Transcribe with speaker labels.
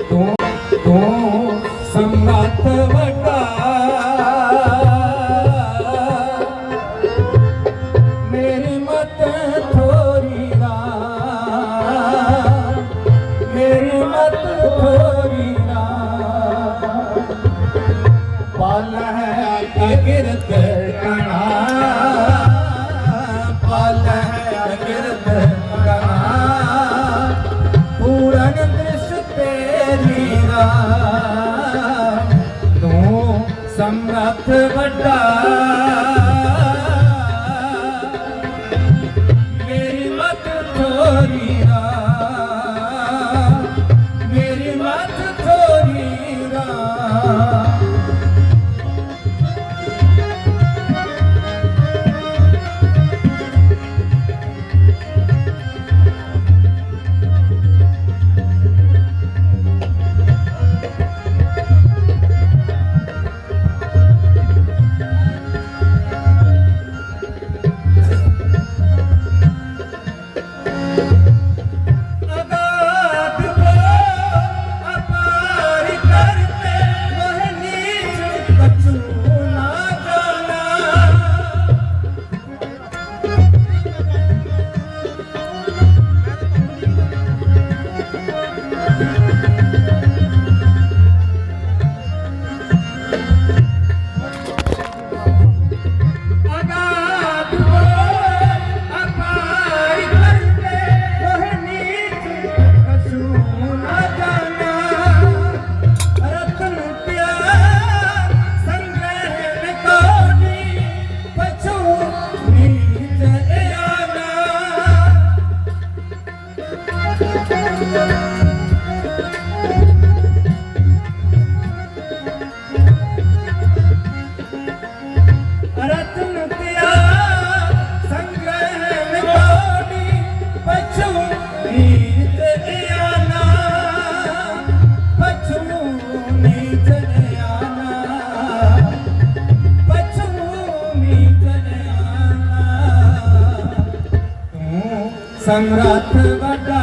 Speaker 1: ਤੂੰ ਤੂੰ ਸੰਗਤ ਵਟਾ ਮੇਰੀ ਮਤ ਥੋਰੀ ਨਾ ਮੇਰੀ ਮਤ ਥੋਰੀ ਨਾ ਪਾਲ ਹੈ ਅਗਿਰਤ ਕਣਾ ਹੱਥ ਵੱਡਾ। ਮੇਰੀ ਮਤ ਤੋਰੀ। Thank you. ਸੰਗਤ ਵੱਡਾ